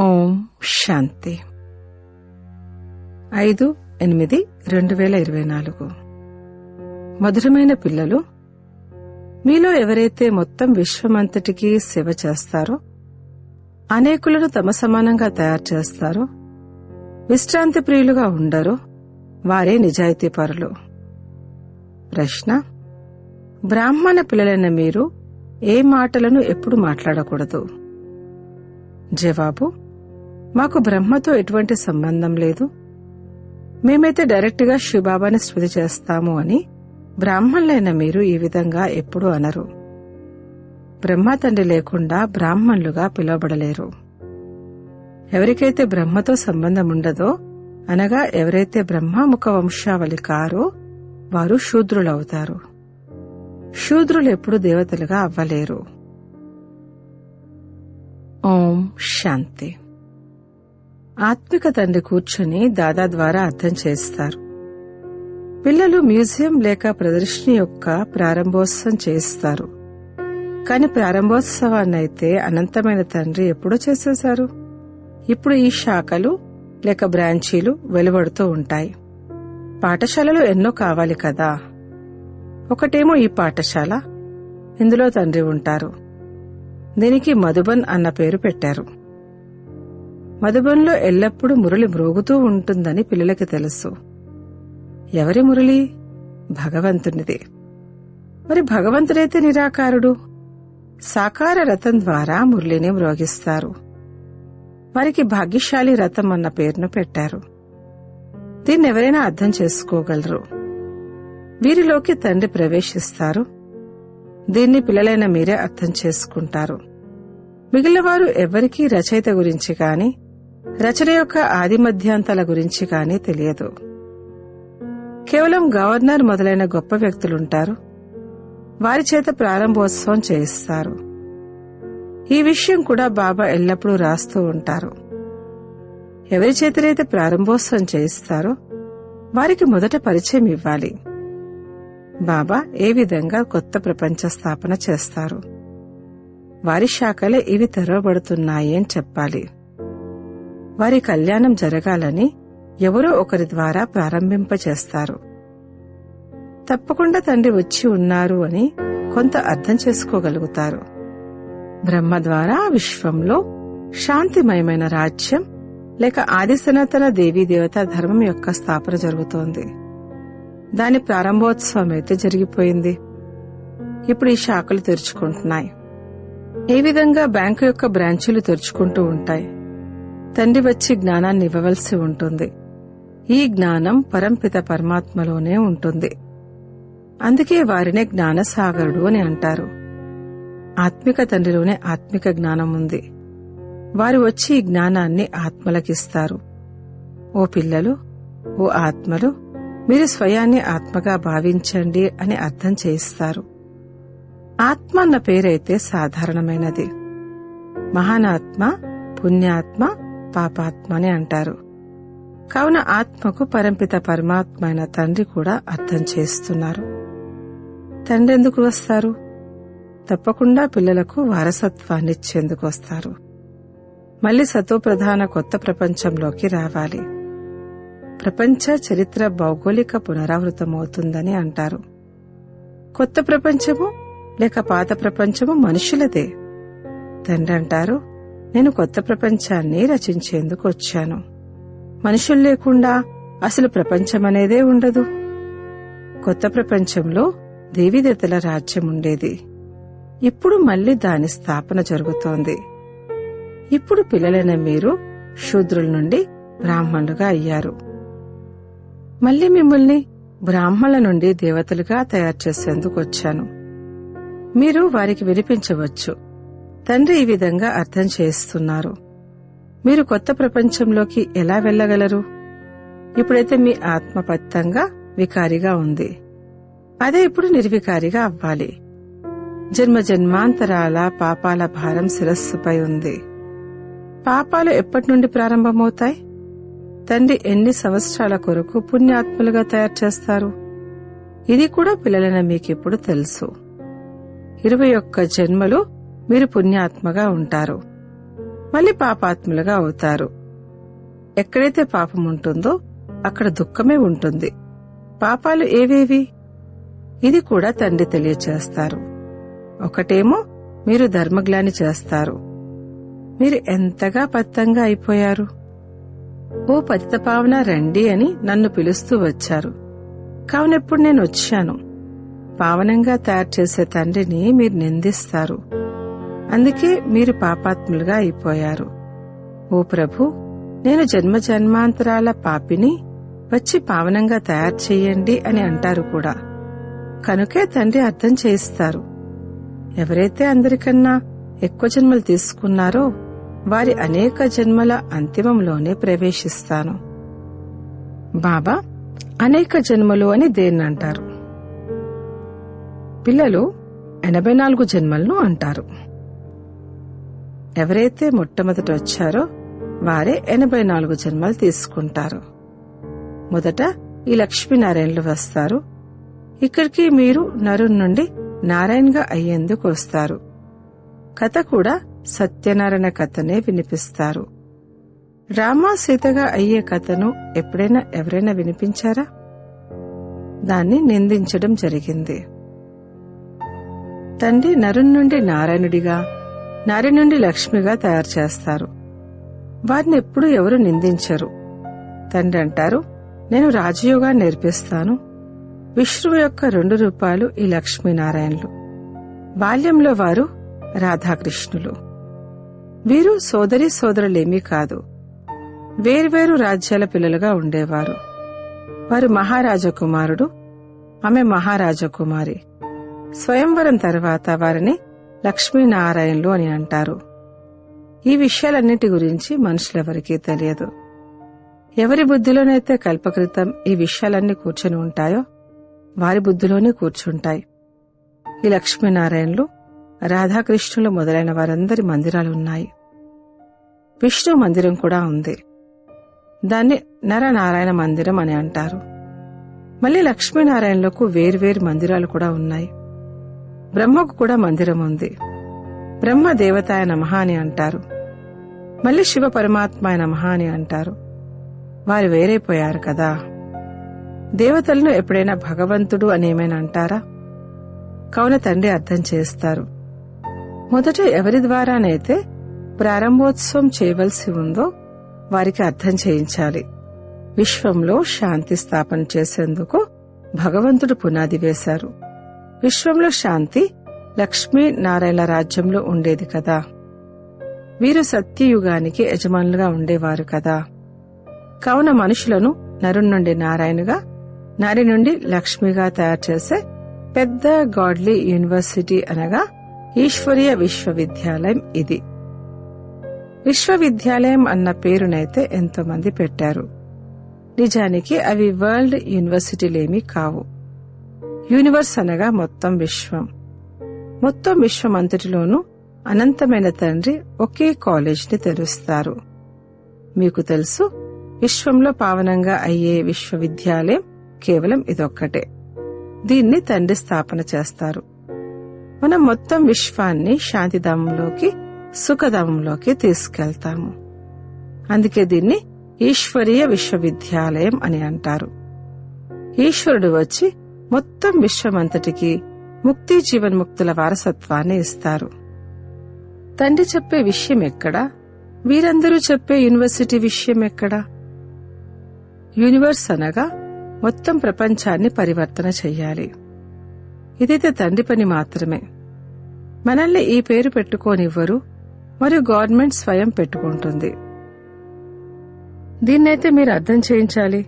ఓం శాంతి. ఐదు ఎనిమిది రెండు వేల ఇరవై నాలుగు. మధురమైన పిల్లలు మీలో ఎవరైతే మొత్తం విశ్వమంతటికి సేవ చేస్తారో అనేకులను తమ సమానంగా తయారు చేస్తారో విశ్రాంతి ప్రియులుగా ఉండరో వారే నిజాయితీపరులు ప్రశ్న బ్రాహ్మణ పిల్లలైన మీరు ఏ మాటలను ఎప్పుడు మాట్లాడకూడదు? జవాబు మాకు బ్రహ్మతో ఎటువంటి సంబంధం లేదు. మేమైతే డైరెక్ట్గా శివబాబాని స్మృతి చేస్తాము అని బ్రాహ్మణులైన మీరు ఈ విధంగా ఎప్పుడూ అనరు. బ్రహ్మ తండ్రి లేకుండా బ్రాహ్మణులుగా పిలువబడలేరు. ఎవరికైతే బ్రహ్మతో సంబంధం ఉండదో అనగా ఎవరైతే బ్రహ్మముఖ వంశావళి కారో వారు శూద్రులవుతారు. శూద్రులు ఎప్పుడు దేవతలుగా అవ్వలేరు. ఓం శాంతి. ఆత్మిక తండ్రి కూర్చొని దాదా ద్వారా అర్థం చేస్తారు. పిల్లలు మ్యూజియం లేక ప్రదర్శన యొక్క ప్రారంభోత్సవం చేస్తారు. కాని ప్రారంభోత్సవాన్నైతే అనంతమైన తండ్రి ఎప్పుడో చేసేశారు. ఇప్పుడు ఈ శాఖలు లేక బ్రాంచీలు వెలువడుతూ ఉంటాయి. పాఠశాలలు ఎన్నో కావాలి కదా. ఒకటేమో ఈ పాఠశాల. ఇందులో తండ్రి ఉంటారు. దీనికి మధుబన్ అన్న పేరు పెట్టారు. మధుబన్లో ఎల్లప్పుడూ మురళి మ్రోగుతూ ఉంటుందని పిల్లలకి తెలుసు. ఎవరి మురళి? భగవంతునిది. మరి భగవంతుడైతే నిరాకారుడు? సాకార రథం ద్వారా మురళిని మ్రోగిస్తారు. వారికి భాగ్యశాలి రథం అన్న పేరును పెట్టారు. దీన్ని ఎవరైనా అర్థం చేసుకోగలరు. వీరిలోకి తండ్రి ప్రవేశిస్తారు. దీన్ని పిల్లలైన మీరే అర్థం చేసుకుంటారు. మిగిలిన వారు ఎవరికీ రచయిత గురించి కానీ రచన యొక్క ఆది మధ్యాంతాల గురించి కాని తెలియదు. కేవలం గవర్నర్ మొదలైన గొప్ప వ్యక్తులుంటారు. వారి చేత ప్రారంభోత్సవం చేయిస్తారు. ఈ విషయం కూడా బాబా ఎల్లప్పుడూ రాస్తూ ఉంటారు. ఎవరి చేతనైతే ప్రారంభోత్సవం చేయిస్తారో వారికి మొదట పరిచయం ఇవ్వాలి. బాబా ఏ విధంగా కొత్త ప్రపంచ స్థాపన చేస్తారు? వారి శాఖలే ఇవి తెరవబడుతున్నాయి అని చెప్పాలి. వారి కళ్యాణం జరగాలని ఎవరో ఒకరి ద్వారా ప్రారంభింపచేస్తారు. తప్పకుండా తండ్రి వచ్చి ఉన్నారు అని కొంత అర్థం చేసుకోగలుగుతారు. బ్రహ్మ ద్వారా విశ్వంలో శాంతిమయమైన రాజ్యం లేక ఆది సనాతన దేవీ ధర్మం యొక్క స్థాపన జరుగుతోంది. దాని ప్రారంభోత్సవం అయితే జరిగిపోయింది. ఇప్పుడు ఈ శాఖలు తెరుచుకుంటున్నాయి. ఏ విధంగా బ్యాంకు యొక్క బ్రాంచీలు తెరుచుకుంటూ ఉంటాయి? తండ్రి వచ్చి జ్ఞానాన్ని ఇవ్వవలసి ఉంటుంది. ఈ జ్ఞానం పరంపిత పరమాత్మలోనే ఉంటుంది. అందుకే వారినే జ్ఞానసాగరుడు అని అంటారు. ఆత్మిక తండ్రిలోనే ఆత్మిక జ్ఞానం ఉంది. వారు వచ్చి ఈ జ్ఞానాన్ని ఆత్మలకిస్తారు. ఓ పిల్లలు ఓ ఆత్మలు మీరు స్వయాన్ని ఆత్మగా భావించండి అని అర్థం చేయిస్తారు. ఆత్మ అన్న పేరైతే సాధారణమైనది. మహానాత్మ పుణ్యాత్మ పాపాత్మ అని అంటారు. కావున ఆత్మకు పరంపిత పరమాత్మ అయిన తండ్రి కూడా అర్థం చేస్తున్నారు. తండ్రి ఎందుకు వస్తారు? తప్పకుండా పిల్లలకు వారసత్వాన్ని ఇచ్చేందుకు వస్తారు. మళ్ళీ సత్వప్రధాన కొత్త ప్రపంచంలోకి రావాలి. ప్రపంచ చరిత్ర భౌగోళిక పునరావృతమవుతుందని అంటారు. కొత్త ప్రపంచము లేక పాత ప్రపంచము మనుషులదే? తండ్రి అంటారు నేను కొత్త ప్రపంచాన్ని రచించేందుకు వచ్చాను. మనుషులు లేకుండా అసలు ప్రపంచమనేదే ఉండదు. కొత్త ప్రపంచంలో దేవిదేతల రాజ్యం ఉండేది. ఇప్పుడు మళ్ళీ దాని స్థాపన జరుగుతోంది. ఇప్పుడు పిల్లలైన మీరు శూద్రుల నుండి బ్రాహ్మణులుగా అయ్యారు. మళ్ళీ మిమ్మల్ని బ్రాహ్మణుల నుండి దేవతలుగా తయారు చేసేందుకు వచ్చాను. మీరు వారికి వినిపించవచ్చు. తండ్రి ఈ విధంగా అర్థం చేస్తున్నారు. మీరు కొత్త ప్రపంచంలోకి ఎలా వెళ్ళగలరు? ఇప్పుడైతే మీ ఆత్మపత్తంగా వికారిగా ఉంది. అదే ఇప్పుడు నిర్వికారిగా అవ్వాలి. జన్మ జన్మాంతరాల పాపాల భారం శిరస్సుపై ఉంది. పాపాలు ఎప్పటి నుండి ప్రారంభమవుతాయి? తండ్రి ఎన్ని సంవత్సరాల కొరకు పుణ్యాత్ములుగా తయారు చేస్తారు? ఇది కూడా పిల్లలైన మీకిప్పుడు తెలుసు. ఇరవై ఒక్క జన్మలు మీరు పుణ్యాత్మగా ఉంటారు. మళ్ళీ పాపాత్ములుగా అవుతారు. ఎక్కడైతే పాపం ఉంటుందో అక్కడ దుఃఖమే ఉంటుంది. పాపాలు ఏవేవి? ఇది కూడా తండ్రి తెలియచేస్తారు. ఒకటేమో మీరు ధర్మగ్లాని చేస్తారు. మీరు ఎంతగా పత్తంగా అయిపోయారు? ఓ పతిత పావన రండి అని నన్ను పిలుస్తూ వచ్చారు. కావునెప్పుడు నేను వచ్చాను. పావనంగా తయారు చేసే తండ్రిని మీరు నిందిస్తారు. అందుకే మీరు పాపాత్ములుగా అయిపోయారు. ఓ ప్రభు నేను జన్మ జన్మాంతరాల పాపిని వచ్చి పావనంగా తయారు చేయండి అని అంటారు కూడా. కనుకే తండ్రి అర్థం చేయిస్తారు ఎవరైతే అందరికన్నా ఎక్కువ జన్మలు తీసుకున్నారో వారి అనేక జన్మల అంతిమంలోనే ప్రవేశిస్తాను. బాబా అనేక జన్మలు అని దేన్ని అంటారు? పిల్లలు ఎనభై నాలుగు జన్మలను అంటారు. ఎవరైతే మొట్టమొదట వచ్చారో వారే ఎనభై నాలుగు జన్మలు తీసుకుంటారు. మొదట ఈ లక్ష్మీనారాయణలు వస్తారు. ఇక్కడికి మీరు నరుణ్ నుండి నారాయణగా అయ్యేందుకు వస్తారు. కథ కూడా సత్యనారాయణ కథనే వినిపిస్తారు. రామ సీతగా అయ్యే కథను ఎప్పుడైనా ఎవరైనా వినిపించారా? దాన్ని నిందించడం జరిగింది. తండ్రి నరుణ్ నుండి నారాయణుడిగా నారి నుండి లక్ష్మిగా తయారు చేస్తారు. వారిని ఎప్పుడూ ఎవరు నిందించరు. తండ్రి అంటారు నేను రాజయోగా నేర్పిస్తాను. విష్ణువు యొక్క రెండు రూపాలు ఈ లక్ష్మీనారాయణలు. బాల్యంలో వారు రాధాకృష్ణులు. వీరు సోదరి సోదరులేమీ కాదు. వేర్వేరు రాజ్యాల పిల్లలుగా ఉండేవారు. వారు మహారాజ కుమారుడు ఆమె మహారాజ కుమారి స్వయంవరం తర్వాత వారిని లక్ష్మీనారాయణులు అని అంటారు. ఈ విషయాలన్నిటి గురించి మనుషులెవరికీ తెలియదు. ఎవరి బుద్ధిలోనైతే కల్పకృతం ఈ విషయాలన్నీ కూర్చొని ఉంటాయో వారి బుద్ధిలోనే కూర్చుంటాయి. ఈ లక్ష్మీనారాయణులు రాధాకృష్ణులు మొదలైన వారందరి మందిరాలు ఉన్నాయి విష్ణు మందిరం కూడా ఉంది. దాన్ని నరనారాయణ మందిరం అని అంటారు. మళ్ళీ లక్ష్మీనారాయణలకు వేర్వేరు మందిరాలు కూడా ఉన్నాయి. బ్రహ్మకు కూడా మందిరం ఉంది. బ్రహ్మ దేవతాయ నమః అని అంటారు. మళ్ళీ శివ పరమాత్మాయ నమః అని అంటారు. వారు వేరైపోయారు కదా. దేవతలను ఎప్పుడైనా భగవంతుడు అనేమైనా అంటారా? కావున తండ్రి అర్థం చేస్తారు. మొదట ఎవరి ద్వారానైతే ప్రారంభోత్సవం చేయవలసి ఉందో వారికి అర్థం చేయించాలి. విశ్వంలో శాంతి స్థాపన చేసేందుకు భగవంతుడు పునాది వేశారు. విశ్వంలో శాంతి లక్ష్మీ నారాయణ రాజ్యంలో ఉండేది కదా. వీరు సత్యయుగానికి యజమానులుగా ఉండేవారు కదా. కావున మనుషులను నరు నుండి నారాయణగా నరి నుండి లక్ష్మిగా తయారు చేసే పెద్ద గాడ్లీ యూనివర్సిటీ అనగా ఈశ్వరీయ విశ్వవిద్యాలయం ఇది. విశ్వవిద్యాలయం అన్న పేరునైతే ఎంతో మంది పెట్టారు. నిజానికి అవి వరల్డ్ యూనివర్సిటీలేమీ కావు. యూనివర్స్ అనగా మొత్తం విశ్వం. మొత్తం విశ్వమంతటిలోనూ అనంతమైన తండ్రి ఒకే కాలేజ్ని తెరుస్తారు. మీకు తెలుసు విశ్వంలో పావనంగా అయ్యే విశ్వవిద్యాలయం కేవలం ఇదొక్కటే. దీన్ని తండ్రి స్థాపన చేస్తారు. మనం మొత్తం విశ్వాన్ని శాంతిధామంలోకి సుఖధామంలోకి తీసుకెళ్తాము. అందుకే దీన్ని ఈశ్వరీయ విశ్వవిద్యాలయం అని అంటారు. ఈశ్వరుడు వచ్చి మొత్తం విశ్వమంతటికి ముక్తి జీవన్ముక్తుల వారసత్వాన్ని ఇస్తారు. తండ్రి చెప్పే విషయం ఎక్కడా? వీరందరూ చెప్పే యూనివర్సిటీ విషయం ఎక్కడా? యూనివర్స్ అనగా మొత్తం ప్రపంచాన్ని పరివర్తన చెయ్యాలి. ఇదైతే తండ్రి పని మాత్రమే. మనల్ని ఈ పేరు పెట్టుకోనివ్వరు మరియు గవర్నమెంట్ స్వయం పెట్టుకుంటుంది. దీన్నైతే మీరు అర్థం చేయించాలి.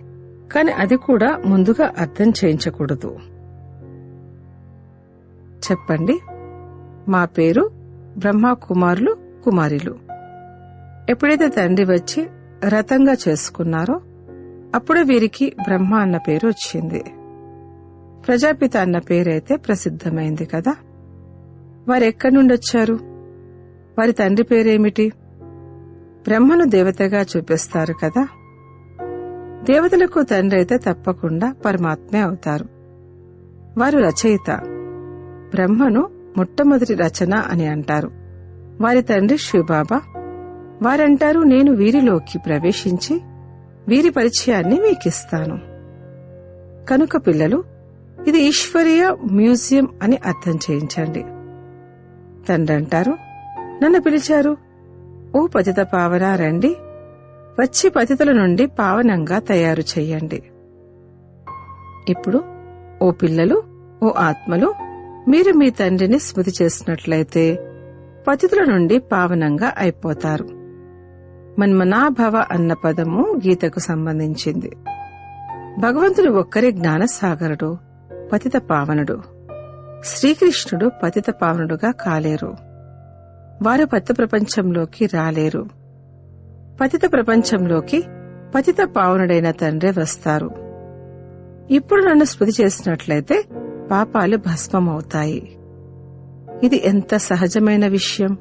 కానీ అది కూడా ముందుగా అర్థం చేయించకూడదు. చెప్పండి. మా పేరు బ్రహ్మ కుమారులు. కుమారిలు ఎప్పుడైతే తండ్రి వచ్చి రథంగా చేసుకున్నారో అప్పుడే వీరికి బ్రహ్మ అన్న పేరు వచ్చింది. ప్రజాపిత అన్న పేరైతే ప్రసిద్ధమైంది కదా. వారు ఎక్కడి నుండి వచ్చారు? వారి తండ్రి పేరేమిటి? బ్రహ్మను దేవతగా చూపిస్తారు కదా. దేవతలకు తండ్రి అయితే తప్పకుండా పరమాత్మే అవుతారు. వారు రచయిత. బ్రహ్మను మొట్టమొదటి రచన అని అంటారు. వారి తండ్రి శివబాబా. వారంటారు నేను వీరిలోకి ప్రవేశించి వీరి పరిచయాన్ని మీకిస్తాను. కనుక పిల్లలు ఇది ఈశ్వరీయ మ్యూజియం అని అర్థం చేయించండి. తండ్రి అంటారు నన్ను పిలిచారు. ఓ పతిత పావరా రండి. వచ్చి పతితుల నుండి పావనంగా తయారు చేయండి. ఇప్పుడు ఓ పిల్లలు ఓ ఆత్మలు మీరు మీ తండ్రిని స్మృతి చేసినట్లయితే పతితుల నుండి పావనంగా అయిపోతారు. మన్మనాభవ అన్న పదము గీతకు సంబంధించింది. భగవంతుడు ఒక్కరే జ్ఞానసాగరుడు పతిత పావనుడు. శ్రీకృష్ణుడు పతిత పావనుడుగా కాలేరు. వారు పతిత ప్రపంచంలోకి రాలేరు. పతిత ప్రపంచంలోకి పతిత పావనుడైన తండ్రే వస్తారు. ఇప్పుడు నన్ను స్మృతి చేసినట్లయితే పాపాలు భస్మమవుతాయి. ఇది ఎంత సహజమైన విషయం?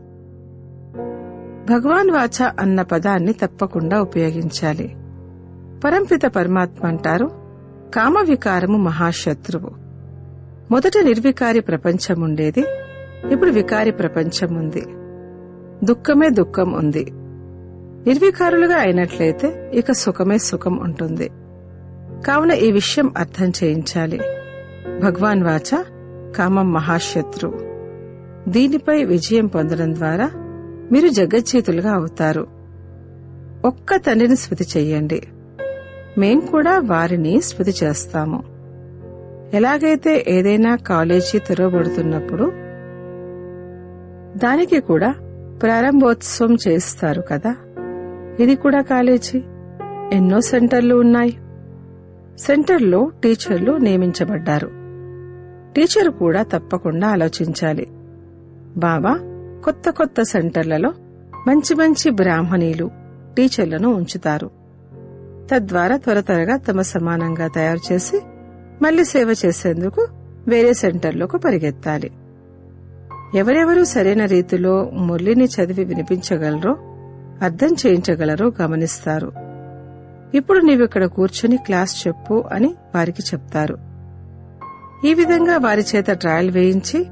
భగవాన్ వాచ అన్న పదాన్ని తప్పకుండా ఉపయోగించాలి. పరంపిత పరమాత్మ అంటారు కామవికారము మహాశత్రువు. మొదట నిర్వికారి ప్రపంచం ఉండేది ఇప్పుడు వికారి ప్రపంచం ఉంది దుఃఖమే దుఃఖం ఉంది. నిర్వికారులుగా అయినట్లయితే ఇక సుఖమే సుఖం ఉంటుంది. కావున ఈ విషయం అర్థం చేయించాలి. భగవాన్ వాచ కామం మహాశత్రు. దీనిపై విజయం పొందడం ద్వారా మీరు జగజ్జీతులుగా అవుతారు. ఒక్క తండ్రిని స్మృతి చెయ్యండి. మేం కూడా వారిని స్మృతి చేస్తాము. ఎలాగైతే ఏదైనా కాలేజీ తెరవబడుతున్నప్పుడు దానికి కూడా ప్రారంభోత్సవం చేస్తారు కదా. ఇది కూడా కాలేజీ. ఎన్నో సెంటర్లు ఉన్నాయి. సెంటర్లో టీచర్లు నియమించబడ్డారు. టీచర్ కూడా తప్పకుండా ఆలోచించాలి. బాబా కొత్త కొత్త సెంటర్లలో మంచి మంచి బ్రాహ్మణీలు టీచర్లను ఉంచుతారు. తద్వారా త్వర త్వరగా తమ సమానంగా తయారు చేసి మళ్ళీ సేవ చేసేందుకు వేరే సెంటర్లకు పరిగెత్తాలి. ఎవరెవరు సరైన రీతిలో మురళిని చదివి వినిపించగలరో అర్థం చేయించగలరో గమనిస్తారు. ఇప్పుడు నీవిక్కడ కూర్చుని క్లాస్ చెప్పు అని వారికి చెప్తారు. ఈ విధంగా వారి చేత ట్రయల్ వేయించి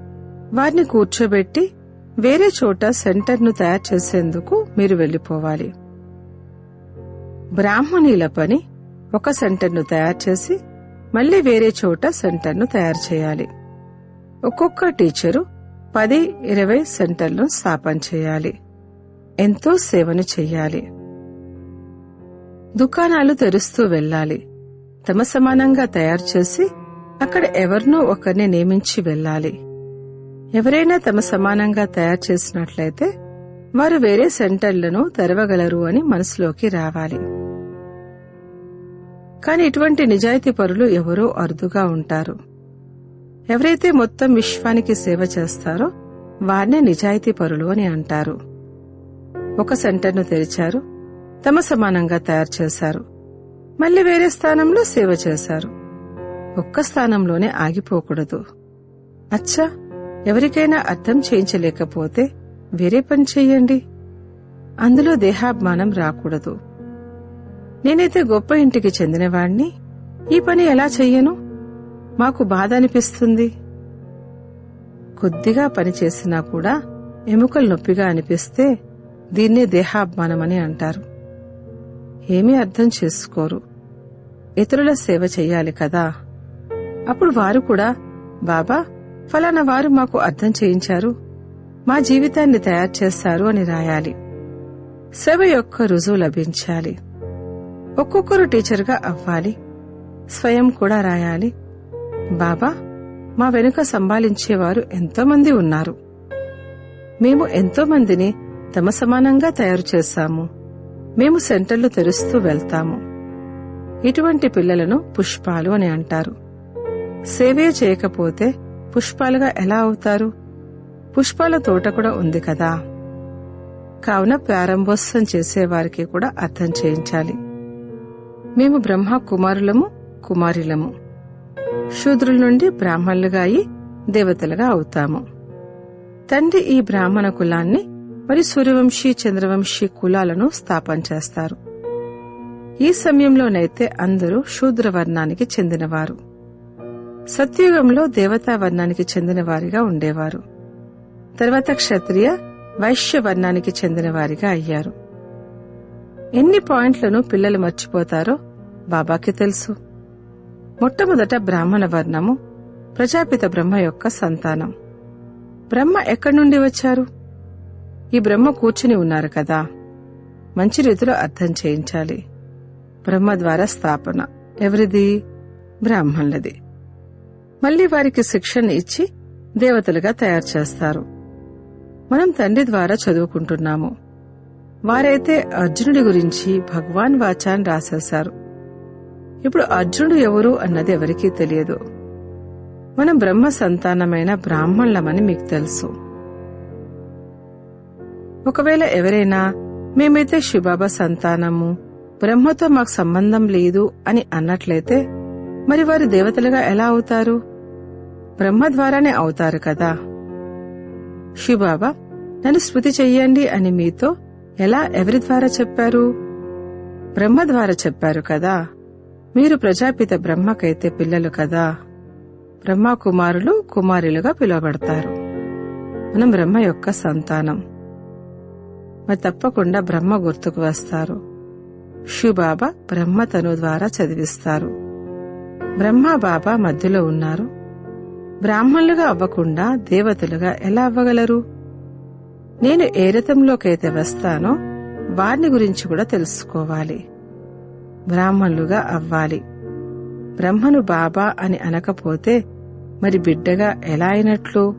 వారిని కూర్చోబెట్టి వేరే చోట సెంటర్ను తయారు చేసేందుకు మీరు వెళ్ళిపోవాలి బ్రాహ్మణీల పని ఒక సెంటర్ను తయారు చేసి మళ్ళీ వేరే చోట సెంటర్ను తయారు చేయాలి. ఒక్కొక్క టీచరు పది ఇరవై సెంటర్లను స్థాపన చేయాలి. ఎంతో సేవను చెయ్యాలి. దుకాణాలు తెరుస్తూ వెళ్ళాలి. తమ సమానంగా తయారు చేసి అక్కడ ఎవరినో ఒకరిని నియమించి వెళ్ళాలి. ఎవరైనా తమ సమానంగా తయారు చేసినట్లయితే వారు వేరే సెంటర్లను తెరవగలరు అని మనసులోకి రావాలి. కాని ఇటువంటి నిజాయితీ పరులు ఎవరో అరుదుగా ఉంటారు. ఎవరైతే మొత్తం విశ్వానికి సేవ చేస్తారో వారినే నిజాయితీ పరులు అని అంటారు. ఒక సెంటర్ను తెరిచారు. తమ సమానంగా తయారు చేశారు. మళ్ళీ వేరే స్థానంలో సేవ చేశారు. ఒక్క స్థానంలోనే ఆగిపోకూడదు. అచ్చా! ఎవరికైనా అర్థం చేయించలేకపోతే వేరే పని చెయ్యండి అందులో దేహాభిమానం రాకూడదు. నేనైతే గొప్ప ఇంటికి చెందినవాణ్ణి. ఈ పని ఎలా చెయ్యను? మాకు బాధ అనిపిస్తుంది. కొద్దిగా పని చేసినా కూడా ఎముకలు నొప్పిగా అనిపిస్తే దీన్నే దేహాభిమానమని అంటారు. ఏమీ అర్థం చేసుకోరు. ఇతరుల సేవ చెయ్యాలి కదా. అప్పుడు వారు కూడా బాబా ఫలానా వారు మాకు అర్థం చేయించారు. మా జీవితాన్ని తయారు చేస్తారు అని రాయాలి. సేవ యొక్క రుజువు లభించాలి. ఒక్కొక్కరు టీచర్గా అవ్వాలి. స్వయం కూడా రాయాలి. బాబా మా వెనుక సంభాలించేవారు ఎంతోమంది ఉన్నారు. మేము ఎంతోమందిని తమ సమానంగా తయారు చేశాము. మేము సెంటర్లు తెరుస్తూ వెళ్తాము. ఇటువంటి పిల్లలను పుష్పాలు అని అంటారు. సేవే చేయకపోతే పుష్పాలుగా ఎలా అవుతారు? పుష్పాల తోట కూడా ఉంది కదా. కావున ప్రారంభోత్సవం చేసేవారికి కూడా అర్థం చేయించాలి. మేము బ్రహ్మ కుమారులము కుమారులము. శూద్రుల నుండి బ్రాహ్మణులుగా అయి దేవతలుగా అవుతాము. తండ్రి ఈ బ్రాహ్మణ కులాన్ని మరి సూర్యవంశీ చంద్రవంశీ కులాలను స్థాపన చేస్తారు. ఈ సమయంలోనైతే అందరూ శూద్ర వర్ణానికి చెందినవారు. సత్యుగంలో దేవతా వర్ణానికి చెందిన వారిగా ఉండేవారు. తర్వాత క్షత్రియ వైశ్య వర్ణానికి చెందిన వారిగా అయ్యారు. ఎన్ని పాయింట్లను పిల్లలు మర్చిపోతారో బాబాకి తెలుసు. మొట్టమొదట బ్రాహ్మణ వర్ణము ప్రజాపిత బ్రహ్మ యొక్క సంతానం. బ్రహ్మ ఎక్కడి నుండి వచ్చారు? ఈ బ్రహ్మ కూర్చుని ఉన్నారు కదా. మంచి రీతిలో అర్థం చేయించాలి. బ్రహ్మ ద్వారా స్థాపన. ఎవరిది? బ్రాహ్మణులది. మళ్ళీ వారికి శిక్షణ ఇచ్చి దేవతలుగా తయారు చేస్తారు. మనం తండ్రి ద్వారా చదువుకుంటున్నాము. వారైతే అర్జునుడి గురించి భగవాన్ వాచాన్ రాసేశారు. ఇప్పుడు అర్జునుడు ఎవరు అన్నది ఎవరికీ తెలియదు. మనం బ్రహ్మ సంతానమైన బ్రాహ్మణులమని మీకు తెలుసు. ఒకవేళ ఎవరైనా మేమైతే శివబాబా సంతానము బ్రహ్మతో మాకు సంబంధం లేదు అని అన్నట్లయితే మరి వారు దేవతలుగా ఎలా అవుతారు? బ్రహ్మ ద్వారానే అవుతారు కదా. శివబాబా నన్ను స్మృతి చెయ్యండి అని మీతో ఎలా ఎవరి ద్వారా చెప్పారు? బ్రహ్మ ద్వారా చెప్పారు కదా. మీరు ప్రజాపిత బ్రహ్మకైతే పిల్లలు కదా. బ్రహ్మ కుమారులు కుమారులుగా పిలువబడతారు. మనం బ్రహ్మ యొక్క సంతానం. మరి తప్పకుండా బ్రహ్మ గుర్తుకు వస్తారు. షుబాబా బ్రహ్మ తను ద్వారా చదివిస్తారు. బ్రహ్మ బాబా మధ్యలో ఉన్నారు. బ్రాహ్మణులుగా అవ్వకుండా దేవతలుగా ఎలా అవ్వగలరు? నేను ఏ రథంలోకైతే వస్తానో వారిని గురించి కూడా తెలుసుకోవాలి. బ్రాహ్మణులుగా అవ్వాలి. బ్రహ్మను బాబా అని అనకపోతే మరి బిడ్డగా ఎలా అయినట్లు?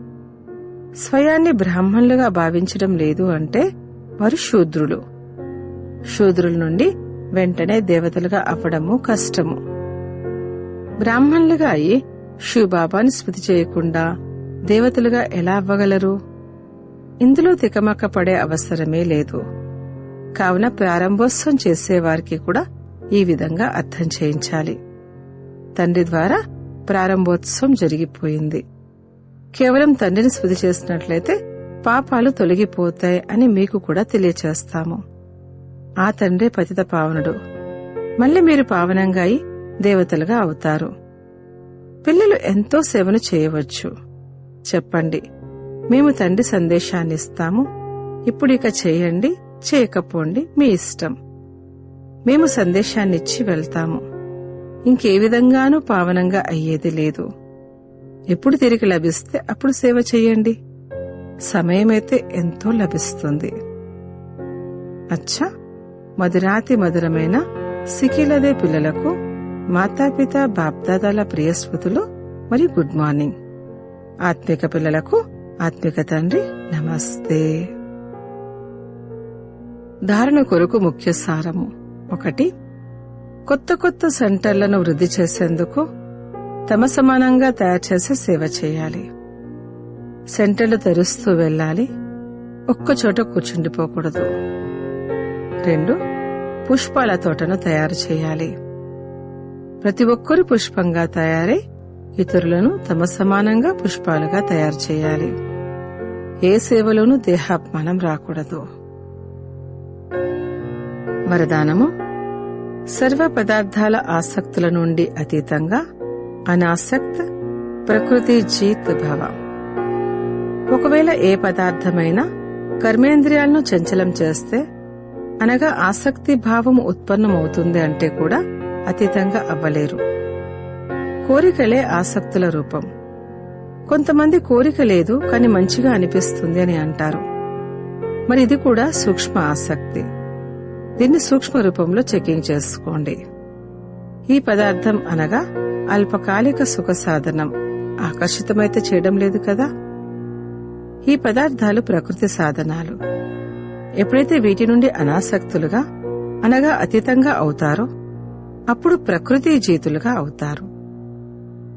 స్వయాన్ని బ్రాహ్మణులుగా భావించడం లేదు అంటే వారు శూద్రులు శూద్రుల నుండి వెంటనే దేవతలుగా అవ్వడము కష్టము. బ్రాహ్మణులుగా అయి శివబాబాని స్మృతి చేయకుండా దేవతలుగా ఎలా అవ్వగలరు? ఇందులో తికమక్క పడే అవసరమే లేదు. కావున ప్రారంభోత్సవం చేసేవారికి కూడా ఈ విధంగా అర్థం చేయించాలి. తండ్రి ద్వారా ప్రారంభోత్సవం జరిగిపోయింది. కేవలం తండ్రిని స్మృతి చేసినట్లయితే పాపాలు తొలగిపోతాయి అని మీకు కూడా తెలియచేస్తాము. ఆ తండ్రే పతిత పావనుడు. మళ్ళీ మీరు పావనంగా అయి దేవతలుగా అవుతారు. పిల్లలు ఎంతో సేవను చేయవచ్చు. చెప్పండి మేము తండ్రి సందేశాన్ని ఇస్తాము. ఇప్పుడు ఇక చేయండి చేయకపోండి మీ ఇష్టం. మేము సందేశాన్ని ఇచ్చి వెళ్తాము. ఇంకే విధంగానూ పావనంగా అయ్యేది లేదు. ఎప్పుడు తిరిగి లభిస్తే అప్పుడు సేవ చెయ్యండి సమయమైతే ఎంతో లభిస్తుంది. అచ్చా మధురాతి మధురమైన సికిలదే పిల్లలకు మాతాపిత బాప్దాదాల ప్రియ స్మృతులు మరియు గుడ్ మార్నింగ్. ఆత్మిక పిల్లలకు ఆత్మిక తండ్రి నమస్తే. ధారణ కొరకు ముఖ్య సారము ఒకటి. కొత్త కొత్త సెంటర్లను వృద్ధి చేసేందుకు తమ సమానంగా తయారు చేసి సేవ చేయాలి. సెంటర్లు తెరుస్తూ వెళ్ళాలి. ఒక్కచోట కూర్చుండిపోకూడదు. రెండు పుష్పాల తోటను తయారు చేయాలి. ప్రతి ఒక్కరు పుష్పంగా తయారై ఇతరులను తమ సమానంగా పుష్పాలుగా తయారు చేయాలి. ఏ సేవలోనూ దేహాత్మానం రాకూడదు. వరదానము సర్వ పదార్థాల ఆసక్తుల నుండి అతీతంగా అనాసక్త ప్రకృతి జీత్ భవ. ఒకవేళ ఏ పదార్థమైనా కర్మేంద్రియాలను చంచలం చేస్తే అనగా ఆసక్తి భావం ఉత్పన్నమవుతుంది అంటే కూడా అతీతంగా అవ్వలేరు. కోరికలే ఆసక్తుల రూపం. కొంతమంది కోరిక లేదు కాని మంచిగా అనిపిస్తుంది అని అంటారు. మరి ఇది కూడా సూక్ష్మ ఆసక్తి. దీన్ని సూక్ష్మ రూపంలో చెకింగ్ చేసుకోండి. ఈ పదార్థం అనగా అల్పకాలిక సుఖ సాధనం. ఆకర్షితమైతే చేయడం లేదు కదా? ఈ పదార్థాలు ప్రకృతి సాధనాలు. ఎప్పుడైతే వీటి నుండి అనాసక్తులుగా అనగా అతీతంగా అవుతారో అప్పుడు ప్రకృతి జీతులుగా అవుతారు.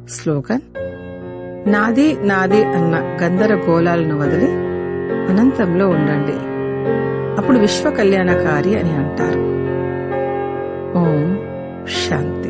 స్లోగన్ నాది నాది అన్న గందరగోళాలను వదిలి అనంతంలో ఉండండి. అప్పుడు విశ్వ కళ్యాణకారి అని అంటారు. ఓం శాంతి.